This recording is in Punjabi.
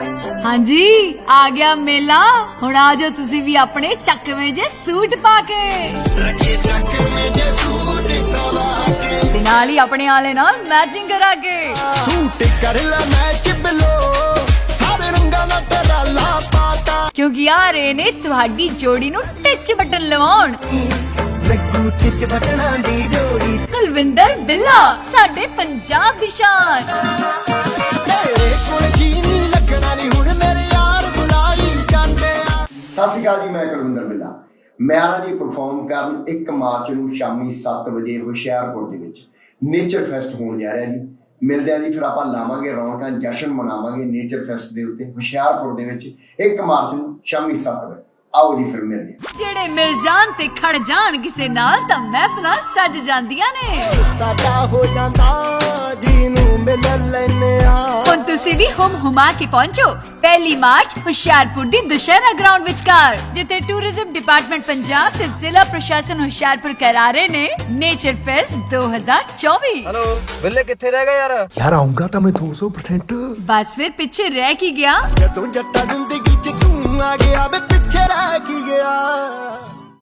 ਹਾਂਜੀ ਆ ਗਿਆ ਮੇਲਾ। ਹੁਣ ਆ ਜਾਓ ਤੁਸੀਂ ਵੀ ਆਪਣੇ ਚੱਕਵੇਂ ਜੇ ਸੂਟ ਪਾ ਕੇ। ਤੇ ਨਾਲ ਹੀ ਆਪਣੇ ਆਲੇ ਨਾਲ ਮੈਚਿੰਗ ਕਰਾ ਕੇ। ਸੂਟ ਕਰ ਲੈ ਮੈਚ ਬਿਲੋ ਸਾਰੇ ਰੰਗਾਂ ਦਾ ਤੇਰਾ ਲਾਪਾਤਾ ਕਿਉਂਕਿ ਆ ਰਹੇ ਨੇ ਤੁਹਾਡੀ ਜੋੜੀ ਨੂੰ ਟਿੱਚ ਬਟਨ ਲਵਾਉਣ। ਲੱਗੂ ਟਿੱਚ ਬਟਣਾ ਦੀ ਜੋੜੀ। ਕੁਲਵਿੰਦਰ ਬਿੱਲਾ ਸਾਡੇ ਪੰਜਾਬ ਦੀ ਸ਼ਾਨ। ਸਤਿ ਸ਼੍ਰੀ ਅਕਾਲ ਜੀ ਮੈਂ ਕੁਲਵਿੰਦਰ ਬਿੱਲਾ। ਮੈਂ ਆ ਜੀ ਪਰਫਾਰਮ ਕਰਨ 1 ਮਾਰਚ ਨੂੰ ਸ਼ਾਮੀ 7 ਵਜੇ ਹੁਸ਼ਿਆਰਪੁਰ ਦੇ ਵਿੱਚ ਨੇਚਰ ਫੈਸਟ ਹੋਣ ਜਾ ਰਿਹਾ ਜੀ। ਮਿਲਦੇ ਆ ਜੀ ਫਿਰ ਆਪਾਂ ਲਾਵਾਂਗੇ ਰੌਣਕਾਂ ਜਸ਼ਨ ਮਨਾਵਾਂਗੇ ਨੇਚਰ ਫੈਸਟ ਦੇ ਉੱਤੇ ਹੁਸ਼ਿਆਰਪੁਰ ਦੇ ਵਿੱਚ 1 ਮਾਰਚ ਨੂੰ ਸ਼ਾਮੀ 7 ਵਜੇ। ਆਓ ਜੀ ਫਿਰ ਮਿਲਦੇ ਹਾਂ। ਜਿਹੜੇ ਮਿਲ ਜਾਣ ਤੇ ਖੜ ਜਾਣ ਕਿਸੇ ਨਾਲ ਤਾਂ ਮਹਿਫਲਾਂ ਸੱਜ ਜਾਂਦੀਆਂ ਨੇ। ਸਾਡਾ ਹੋ ਜਾਂਦਾ ਤੁਸੀਂ ਵੀ ਹੁਮ ਹੁਮਾ ਕੇ ਪਹੁੰਚੋ। ਪਹਿਲੀ ਮਾਰਚ ਹੁਸ਼ਿਆਰਪੁਰ ਦੀ ਦੁਸ਼ਹਿਰਾ ਗਰਾਊਂਡ ਵਿਚਕਾਰ ਜਿੱਥੇ ਟੂਰਿਜ਼ਮ ਡਿਪਾਰਟਮੈਂਟ ਪੰਜਾਬ ਤੇ ਜ਼ਿਲ੍ਹਾ ਪ੍ਰਸ਼ਾਸਨ ਹੁਸ਼ਿਆਰਪੁਰ ਕਰਾ ਰਹੇ ਨੇ ਨੇਚਰ ਫੈਸਟ 2024 ਹੈਲੋ ਬਿੱਲੇ ਕਿੱਥੇ ਰਹਿ ਗਿਆ ਯਾਰ? ਯਾਰ ਆਉਂਗਾ ਤਾਂ ਮੈਂ 200% ਬਸ ਫਿਰ ਪਿੱਛੇ ਰਹਿ ਕੀ ਗਿਆ? ਜਦੋਂ ਜੱਟਾ ਜ਼ਿੰਦਗੀ ਚ ਤੂੰ ਆ ਗਿਆ ਵੇ ਪਿੱਛੇ ਰਹਿ ਕੀ ਗਿਆ?